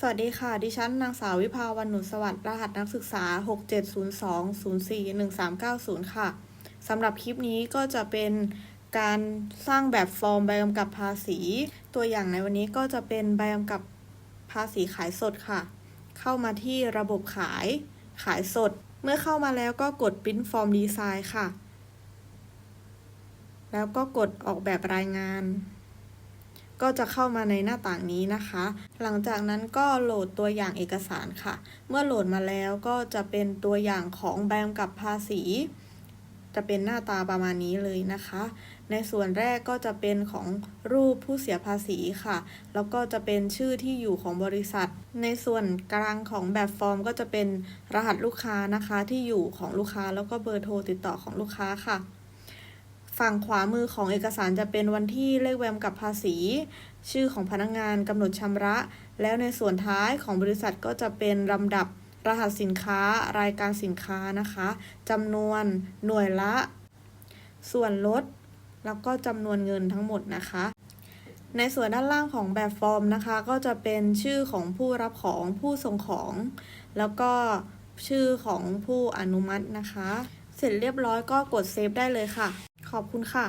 สวัสดีค่ะ ดิฉันนางสาววิภาวันหนุสวัสดิ์รหัสนักศึกษา 6702041390 ค่ะ สำหรับคลิปนี้ก็จะเป็นการสร้างแบบฟอร์มใบกำกับภาษี ตัวอย่างในวันนี้ก็จะเป็นใบกำกับภาษีขายสดค่ะ เข้ามาที่ระบบขาย ขายสด เมื่อเข้ามาแล้วก็กด Print Form Design ค่ะ แล้วก็กดออกแบบรายงาน ก็จะเข้ามาในหน้าต่างนี้นะคะ หลังจากนั้นก็โหลดตัวอย่างเอกสารค่ะ เมื่อโหลดมาแล้วก็จะเป็นตัวอย่างของใบกำกับภาษี จะเป็นหน้าตาประมาณนี้เลยนะคะ ในส่วนแรกก็จะเป็นของรูปผู้เสียภาษีค่ะ แล้วก็จะเป็นชื่อที่อยู่ของบริษัท ในส่วนกลางของแบบฟอร์มก็จะเป็นรหัสลูกค้านะคะที่อยู่ของลูกค้าแล้วก็เบอร์โทรติดต่อของลูกค้าค่ะ ฝั่งขวามือของเอกสารจะเป็นวันที่เลขแวมกับภาษี ชื่อของพนักงานกำหนดชำระ แล้วในส่วนท้ายของบริษัทก็จะเป็นลำดับรหัสสินค้ารายการสินค้านะคะจำนวนหน่วยละ ส่วนลด แล้วก็จำนวนเงินทั้งหมดนะคะ ในส่วนด้านล่างของแบบฟอร์มนะคะ ก็จะเป็นชื่อของผู้รับของผู้ส่งของ แล้วก็ชื่อของผู้อนุมัตินะคะ เสร็จเรียบร้อยก็กดเซฟได้เลยค่ะ ขอบคุณค่ะ